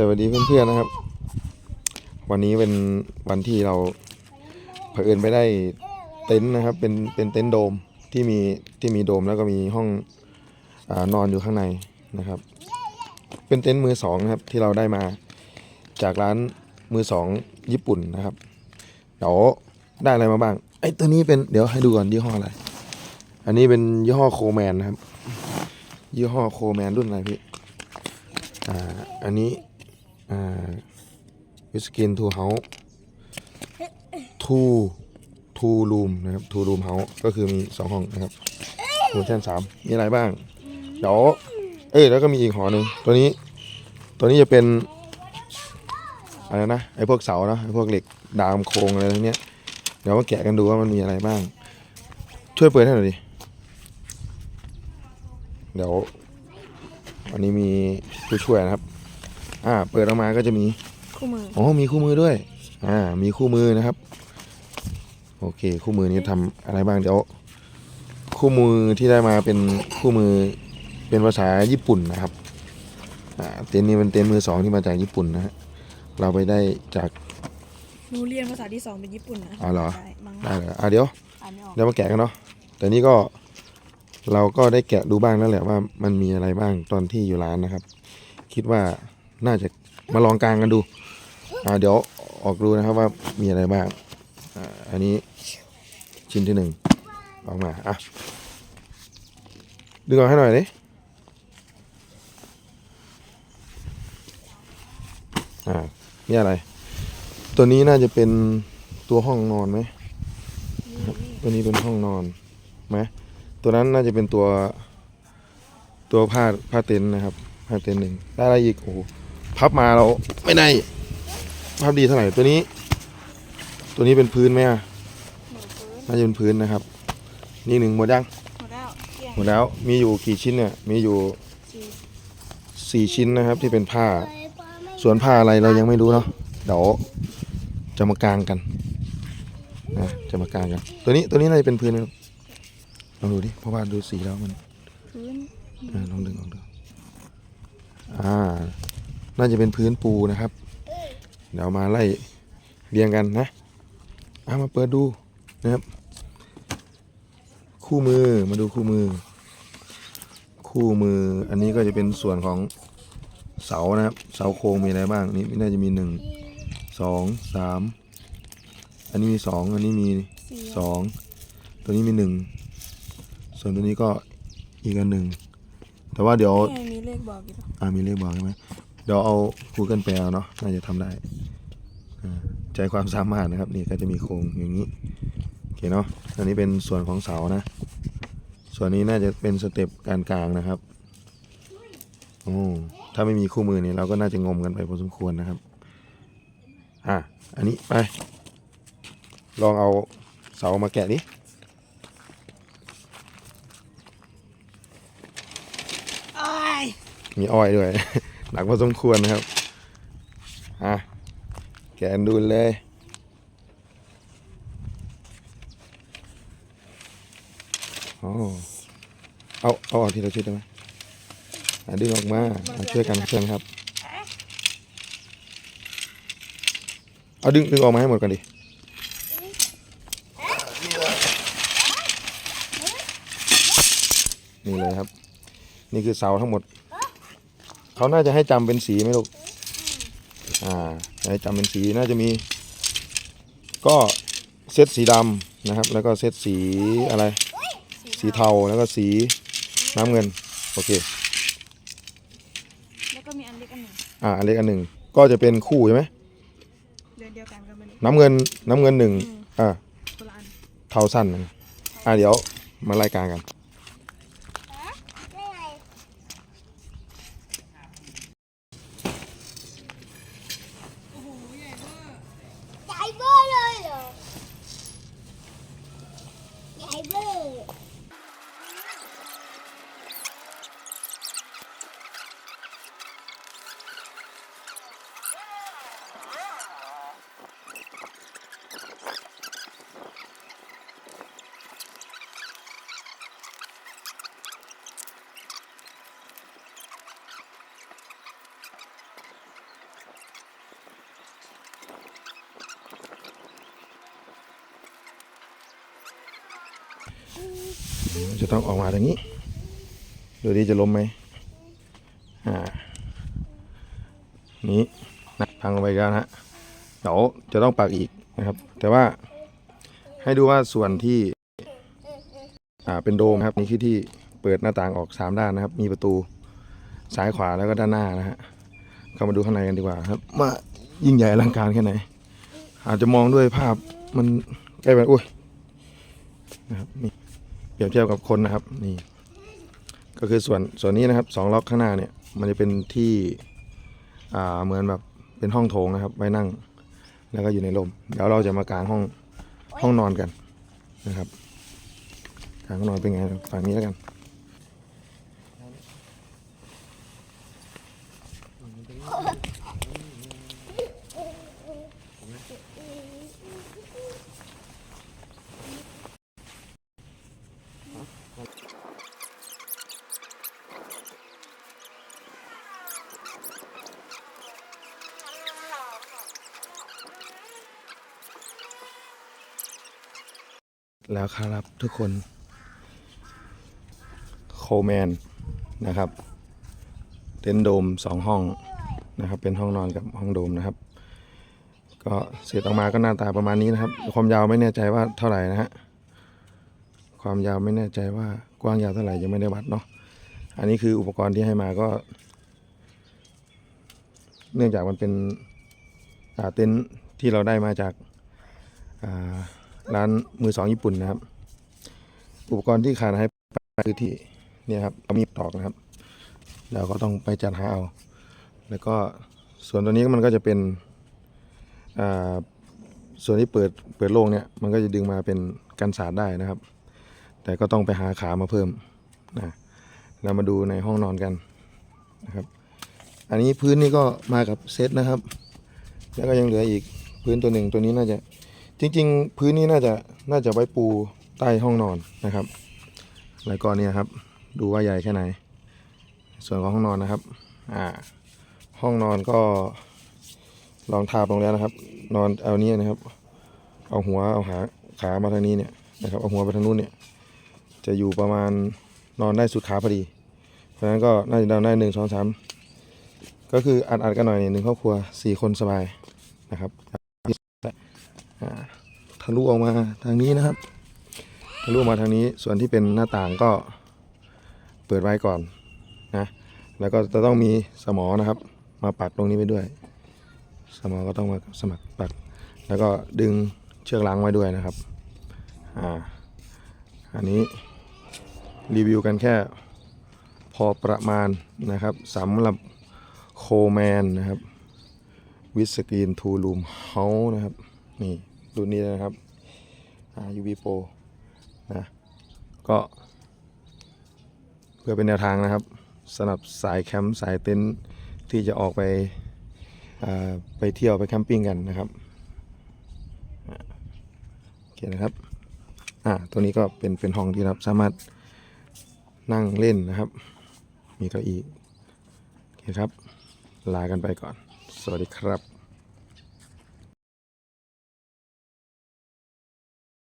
สวัสดีเพื่อนๆนะครับ วันนี้เป็นวันที่เราเผอิญไปได้เต็นท์นะครับ เป็นเป็นเต็นท์โดมที่มีที่มีโดมแล้วก็มีห้องอนอนอยู่ข้างในนะครับ เป็นเต็นท์มือสองนะครับที่เราได้มาจากร้านมือสองญี่ปุ่นนะครับเดี๋ยวได้อะไรมาบ้างไอ้ตัวนี้เป็นเดี๋ยวให้ดูก่อนยี่ห้ออะไร อันนี้เป็นยี่ห้อโคแมนนะครับยี่ห้อโคแมนรุ่นอะไรพี่อ่าอันนี้ อ่าวิสกินทูเฮาทูทูรูมนะครับทูรูมเฮาก็คือมีสองห้องนะครับคูชั่นสามมีอะไรบ้าง เดี๋ยวเอ้ยแล้วก็มีอีกหอหนึ่งตัวนี้ ตัวนี้จะเป็นอะไรนะไอ้พวกเสาเนาะไอ้พวกเหล็กดามโครงอะไรพวกเนี้ยเดี๋ยวมาแกะกันดูว่ามันมีอะไรบ้าง ช่วยเปิดให้หน่อยดิเดี๋ยววันนี้มีผู้ช่วยนะครับ อ่า เปิดออกมาก็จะมีคู่มืออ๋อมีคู่มือด้วย อ่า มีคู่มือนะครับ โอเค คู่มือนี้ทำอะไรบ้างเดี๋ยวคู่มือที่ได้มาเป็นคู่มือเป็นภาษาญี่ปุ่นนะครับอ่าเต็นท์นี้เป็นเต็นท์มือสองที่มาจากญี่ปุ่นนะฮะเราไปได้จากหนูเรียนภาษาที่สองเป็นญี่ปุ่นนะอ๋อเหรอได้มั้งได้เลยอ่าเดี๋ยวอ่านไม่ออกเดี๋ยวมาแกะกันเนาะแต่นี่ก็เราก็ได้แกะดูบ้างแล้วแหละว่ามันมีอะไรบ้างตอนที่อยู่ร้านนะครับ คิดว่า น่าจะมาลองกลางกันดูเดี๋ยวออกดูนะครับว่ามีอะไรบ้างอ,อันนี้ชิ้นที่หนึ่งออกมาอะดึงออกให้หน่อยดิอ่านี่อะไร ตัวนี้น่าจะเป็นตัวห้องนอนไหมตัวนี้เป็นห้องนอนไหมตัวนั้นน่าจะเป็นตัวตัวผ้าผ้าเต็นท์นะครับผ้าเต็นท์หนึ่งได้อะไรอีกโอ้ พับมาเราไม่ได้พับดีเท่าไหร่ตัวนี้ ตัวนี้เป็นพื้นไหมอะหนูฟื้นน่าจะเป็นพื้นนะครับ นี่หนึ่งหมดยังหมดแล้วเกลี้ยงหมดแล้วมีอยู่กี่ชิ้นเนี่ยมีอยู่สี่สี่ชิ้นนะครับที่เป็นผ้า ส่วนผ้าอะไรเรายังไม่รู้เนาะเดี๋ยวจะมากางกันนะจะมากางกัน ตัวนี้ตัวนี้น่าจะเป็นพื้นนะครับลองดูดิเพราะว่าดูสีแล้วมันพื้นเออลองดึงลองดูอ่า น่าจะเป็นพื้นปูนะครับ เดี๋ยวมาไล่เรียงกันนะอ่ามาเปิดดูนะครับ คู่มือมาดูคู่มือ คู่มืออันนี้ก็จะเป็นส่วนของเสานะครับ เสาโครงมีอะไรบ้างนี่น่าจะมีหนึ่งสองสามอันนี้มีสองอันนี้มีสี่สองตัวนี้มีหนึ่งส่วนตัวนี้ก็อีกอันหนึ่งแต่ว่าเดี๋ยวนี่ไงมีเลขบอกอยู่อ่ามีเลขบอกใช่ไหม เดี๋ยวเอา Google แปลเอาเนาะน่าจะทำได้อ่าใจความสามารถนะครับนี่ก็จะมีโครงอย่างนี้โอเคเนาะอันนี้เป็นส่วนของเสานะ ส่วนนี้น่าจะเป็นสเต็ปการกลางนะครับโอ้ถ้าไม่มีคู่มือเนี่ยเราก็น่าจะงมกันไปพอสมควรนะครับอะอันนี้ไป ลองเอาเสามาแกะดิอ้ายมีอ้อยด้วย หนักพอสมควรนะครับอะแกนดูเลยโอ้เอาเอาออกทีละชุดได้ไหมอะดึงออกมามาช่วยกันช่วยกันครับ เอาดึงดึงออกมาให้หมดกันดินี่เลยครับ นี่คือเสาทั้งหมด เขาน่าจะให้จำเป็นสีไหมลูก อ่า ให้จำเป็นสีน่าจะมี ก็เซตสีดำนะครับ แล้วก็เซตสีอะไร สีเทาแล้วก็สีน้ำเงิน โอเค แล้วก็มีอันเล็กอันหนึ่งอ่า อันเล็กอันหนึ่งก็จะเป็นคู่ใช่ไหมเดือนเดียวกันกันมันน้ำเงินน้ำเงินหนึ่งอืมอ่าคนละอันเทาสั้นหนึ่งอ่าเดี๋ยวมาไล่กลางกัน จะต้องออกมาทางนี้ ดูดิจะล้มไหมอ่า นี้นะพังลงไปแล้วนะฮะ เดี๋ยวจะต้องปักอีกนะครับ แต่ว่าให้ดูว่าส่วนที่ อ่า เป็นโดมครับ นี่คือที่เปิดหน้าต่างออกสามด้านนะครับ มีประตูซ้ายขวาแล้วก็ด้านหน้านะฮะ เข้ามาดูข้างในกันดีกว่าครับว่ายิ่งใหญ่อลังการแค่ไหน อาจจะมองด้วยภาพมันใกล้ไปอุ้ยนะครับนี่ เปรียบเทียบกับคนนะครับนี่ ก็คือส่วนส่วนนี้นะครับสองล็อกข้างหน้าเนี่ย มันจะเป็นที่อ่าเหมือนแบบเป็นห้องโถงนะครับ ไว้นั่ง แล้วก็อยู่ในลมเดี๋ยวเราจะมากางห้องห้องนอนกันนะครับกางห้องนอนเป็นไงฝั่งนี้แล้วกัน แล้วครับทุกคน โคแมนนะครับ เต็นโดมสองห้องนะครับ เป็นห้องนอนกับห้องโดมนะครับ ก็เสร็จออกมาก็หน้าตาประมาณนี้นะครับ ความยาวไม่แน่ใจว่าเท่าไหร่นะฮะความยาวไม่แน่ใจว่ากว้างยาวเท่าไหร่ยังไม่ได้วัดเนาะอันนี้คืออุปกรณ์ที่ให้มาก็ เนื่องจากมันเป็นเต็นท์ที่เราได้มาจากอ่า ร้านมือสองญี่ปุ่นนะครับ อุปกรณ์ที่ขาดให้ไปคือที่เนี่ยครับเอามีตอกนะครับเราก็ต้องไปจัดหาเอา แล้วก็ส่วนตัวนี้มันก็จะเป็นอ่าส่วนที่เปิดเปิดโล่งเนี่ยมันก็จะดึงมาเป็นกันสาดได้นะครับ แต่ก็ต้องไปหาขามาเพิ่มนะเรามาดูในห้องนอนกันนะครับ อันนี้พื้นนี่ก็มากับเซตนะครับ แล้วก็ยังเหลืออีกพื้นตัวหนึ่งตัวนี้น่าจะ จริง ๆ พื้นนี้น่าจะน่าจะไว้ปูใต้ห้องนอนนะครับ แล้วก็เนี่ยครับ ดูว่าใหญ่แค่ไหน ส่วนของห้องนอนนะครับ อ่า ห้องนอนก็ลองทาบลงแล้วนะครับ นอนเอาเนี้นะครับ เอาหัวเอาขาขามาทางนี้เนี่ยนะครับเอาหัวไปทางนู้นเนี่ย จะอยู่ประมาณนอนได้สุดขาพอดี เพราะฉะนั้นก็น่าจะนอนได้หนึ่งสองสามก็คืออัดอัดๆกันหน่อยเนี่ยหนึ่งครอบครัวสี่คนสบายนะครับ ทะลุออกมาทางนี้นะครับทะลุมาทางนี้ส่วนที่เป็นหน้าต่างก็เปิดไว้ก่อนนะแล้วก็จะต้องมีสมอนะครับ มาปักตรงนี้ไปด้วย สมอก็ต้องมาสมัครปัก แล้วก็ดึงเชือกล้างไว้ด้วยนะครับอ่าอันนี้รีวิวกันแค่พอประมาณนะครับสำหรับโคแมนนะครับวิสกรีนทูลูมเฮานะครับนี่ รุ่นนี้นะครับ UV Pro นะก็เพื่อเป็นแนวทางนะครับสำหรับสายแคมป์สายเต็นท์ที่จะออกไปไปเที่ยวไปแคมปิ้งกันนะครับโอเคนะครับอ่าตัวนี้ก็เป็นเป็นห้องที่เราสามารถนั่งเล่นนะครับ มีเก้าอี้โอเคครับลากันไปก่อน สวัสดีครับ